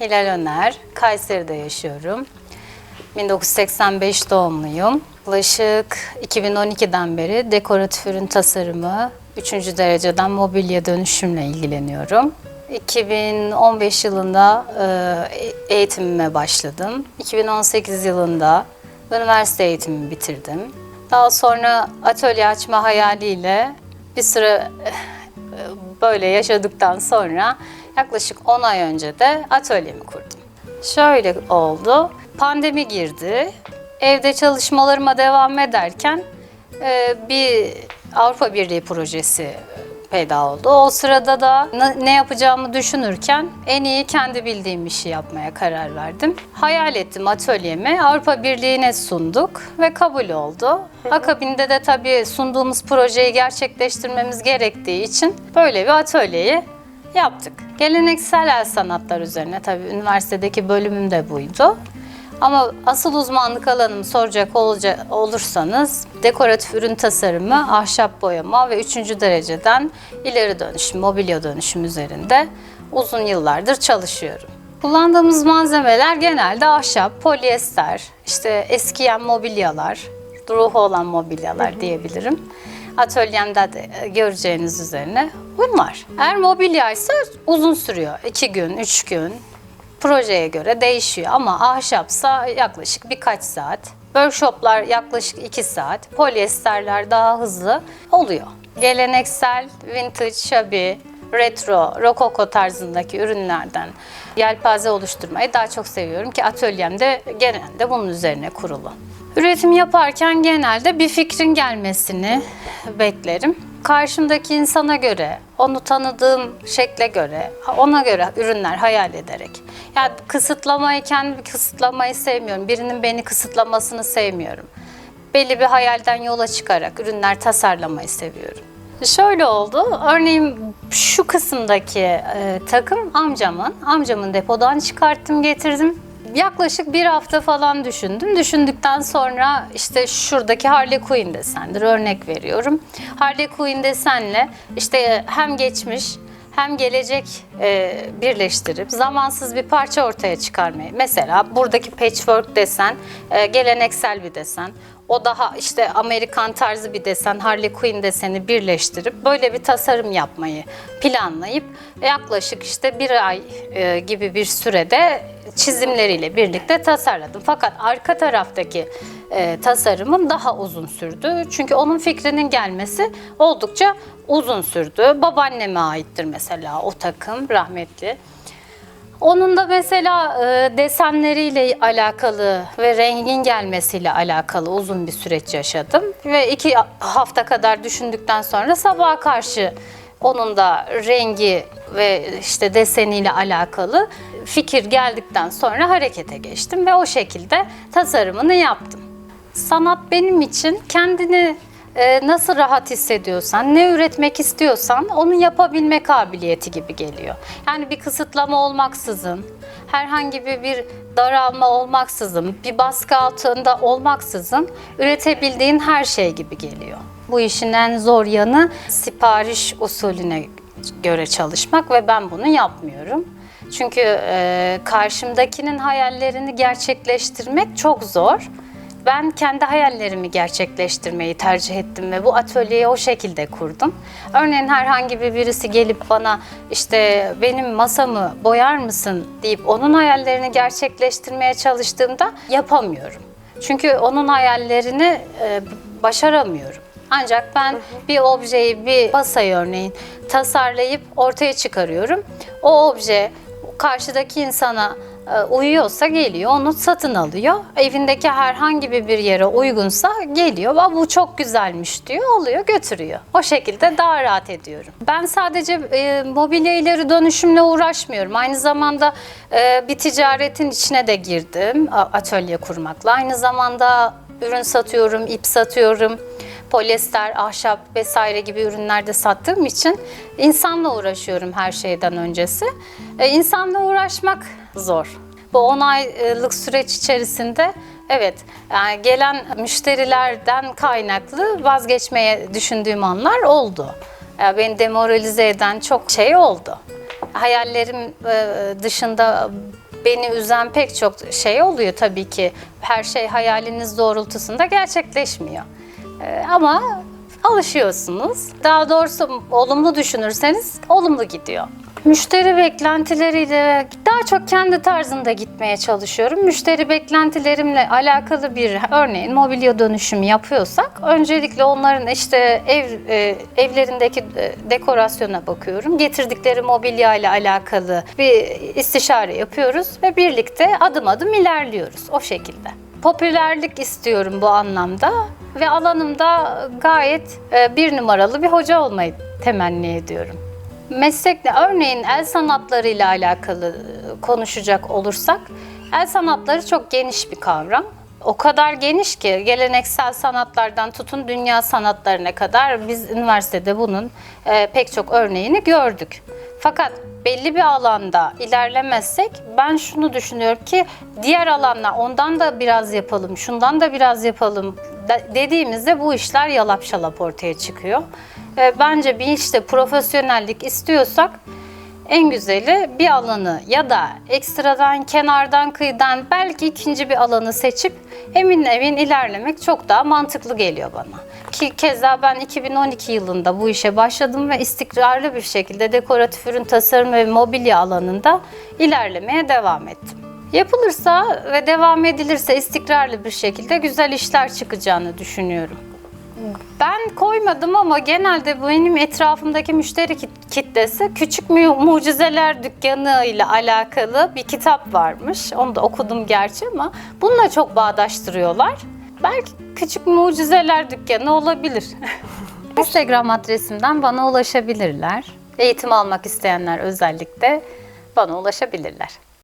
Hilal Öner, Kayseri'de yaşıyorum. 1985 doğumluyum. Yaklaşık 2012'den beri dekoratif ürün tasarımı, 3. dereceden mobilya dönüşümle ilgileniyorum. 2015 yılında e, eğitimime başladım. 2018 yılında üniversite eğitimimi bitirdim. Daha sonra atölye açma hayaliyle bir süre böyle yaşadıktan sonra yaklaşık 10 ay önce de atölyemi kurdum. Şöyle oldu, pandemi girdi. Evde çalışmalarıma devam ederken e, bir Avrupa Birliği projesi peyda oldu. O sırada da ne- ne yapacağımı düşünürken en iyi kendi bildiğim işi yapmaya karar verdim. Hayal ettim atölyemi. Avrupa Birliği'ne sunduk ve kabul oldu. Akabinde de tabii sunduğumuz projeyi gerçekleştirmemiz gerektiği için böyle bir atölyeyi yaptık. Geleneksel el sanatlar üzerine tabii üniversitedeki bölümüm de buydu. Ama asıl uzmanlık alanımı soracak olacak olursanız dekoratif ürün tasarımı, ahşap boyama ve üçüncü dereceden ileri dönüşüm, mobilya dönüşüm üzerinde uzun yıllardır çalışıyorum. Kullandığımız malzemeler genelde ahşap, polyester, işte eskiyen mobilyalar, ruhu olan mobilyalar diyebilirim. Atölyemde de göreceğiniz üzerine bunlar. Eğer mobilya ise uzun sürüyor. 2 gün, 3 gün, projeye göre değişiyor ama ahşapsa yaklaşık birkaç saat. Workshoplar yaklaşık 2 saat. Polyesterler daha hızlı oluyor. Geleneksel, vintage, shabby, retro, rokoko tarzındaki ürünlerden yelpaze oluşturmayı daha çok seviyorum ki atölyemde genelde bunun üzerine kurulu. Üretim yaparken genelde bir fikrin gelmesini beklerim. Karşımdaki insana göre, onu tanıdığım şekle göre, ona göre ürünler hayal ederek. Yani kısıtlamayı, kendi kısıtlamayı sevmiyorum. Birinin beni kısıtlamasını sevmiyorum. Belli bir hayalden yola çıkarak ürünler tasarlamayı seviyorum. Şöyle oldu. Örneğin şu kısımdaki e, takım amcamın. Amcamın depodan çıkarttım, getirdim. Yaklaşık bir hafta falan düşündüm. Düşündükten sonra işte şuradaki Harley Quinn desendir örnek veriyorum. Harley Quinn desenle işte hem geçmiş hem gelecek e, birleştirip zamansız bir parça ortaya çıkarmayı. Mesela buradaki patchwork desen e, geleneksel bir desen. O daha işte Amerikan tarzı bir desen, Harley Quinn deseni birleştirip böyle bir tasarım yapmayı planlayıp yaklaşık işte bir ay e, gibi bir sürede çizimleriyle birlikte tasarladım. Fakat arka taraftaki e, tasarımım daha uzun sürdü. Çünkü onun fikrinin gelmesi oldukça uzun sürdü. Babaanneme aittir mesela o takım rahmetli. Onun da mesela e, desenleriyle alakalı ve rengin gelmesiyle alakalı uzun bir süreç yaşadım. Ve iki hafta kadar düşündükten sonra sabaha karşı onun da rengi ve işte deseniyle alakalı fikir geldikten sonra harekete geçtim ve o şekilde tasarımını yaptım. Sanat benim için kendini e, nasıl rahat hissediyorsan, ne üretmek istiyorsan onu yapabilme kabiliyeti gibi geliyor. Yani bir kısıtlama olmaksızın, herhangi bir, bir daralma olmaksızın, bir baskı altında olmaksızın üretebildiğin her şey gibi geliyor. Bu işin en zor yanı sipariş usulüne göre çalışmak ve ben bunu yapmıyorum. Çünkü e, karşımdakinin hayallerini gerçekleştirmek çok zor. Ben kendi hayallerimi gerçekleştirmeyi tercih ettim ve bu atölyeyi o şekilde kurdum. Örneğin herhangi bir birisi gelip bana işte benim masamı boyar mısın deyip onun hayallerini gerçekleştirmeye çalıştığımda yapamıyorum. Çünkü onun hayallerini e, başaramıyorum. Ancak ben bir objeyi, bir masayı örneğin tasarlayıp ortaya çıkarıyorum. O obje karşıdaki insana uyuyorsa geliyor, onu satın alıyor. Evindeki herhangi bir yere uygunsa geliyor. "Aa, Bu çok güzelmiş diyor, alıyor, götürüyor. O şekilde daha rahat ediyorum. Ben sadece e, mobilya dönüşümle uğraşmıyorum. Aynı zamanda e, bir ticaretin içine de girdim atölye kurmakla. Aynı zamanda ürün satıyorum, ip satıyorum polyester, ahşap vesaire gibi ürünlerde sattığım için insanla uğraşıyorum her şeyden öncesi. E, insanla uğraşmak zor. Bu 10 aylık süreç içerisinde evet yani gelen müşterilerden kaynaklı vazgeçmeye düşündüğüm anlar oldu. Yani beni demoralize eden çok şey oldu. Hayallerim e, dışında beni üzen pek çok şey oluyor tabii ki. Her şey hayaliniz doğrultusunda gerçekleşmiyor. Ee, ama alışıyorsunuz. Daha doğrusu olumlu düşünürseniz olumlu gidiyor. Müşteri beklentileriyle daha çok kendi tarzında gitmeye çalışıyorum. Müşteri beklentilerimle alakalı bir örneğin mobilya dönüşümü yapıyorsak öncelikle onların işte ev e, evlerindeki e, dekorasyona bakıyorum. Getirdikleri mobilya ile alakalı bir istişare yapıyoruz ve birlikte adım adım ilerliyoruz o şekilde. Popülerlik istiyorum bu anlamda ve alanımda gayet e, bir numaralı bir hoca olmayı temenni ediyorum. Meslekle örneğin el sanatlarıyla alakalı e, konuşacak olursak el sanatları çok geniş bir kavram. O kadar geniş ki geleneksel sanatlardan tutun dünya sanatlarına kadar biz üniversitede bunun e, pek çok örneğini gördük. Fakat belli bir alanda ilerlemezsek ben şunu düşünüyorum ki diğer alanlar ondan da biraz yapalım, şundan da biraz yapalım de- dediğimizde bu işler yalap şalap ortaya çıkıyor. E, Bence bir işte profesyonellik istiyorsak en güzeli bir alanı ya da ekstradan, kenardan, kıyıdan belki ikinci bir alanı seçip emin emin ilerlemek çok daha mantıklı geliyor bana. Ki keza ben 2012 yılında bu işe başladım ve istikrarlı bir şekilde dekoratif ürün tasarım ve mobilya alanında ilerlemeye devam ettim. Yapılırsa ve devam edilirse istikrarlı bir şekilde güzel işler çıkacağını düşünüyorum. Ben koymadım ama genelde benim etrafımdaki müşteri kit- kitlesi küçük Mu- mucizeler dükkanı ile alakalı bir kitap varmış. Onu da okudum gerçi ama bununla çok bağdaştırıyorlar. Belki küçük mucizeler dükkanı olabilir. Instagram adresimden bana ulaşabilirler. Eğitim almak isteyenler özellikle bana ulaşabilirler.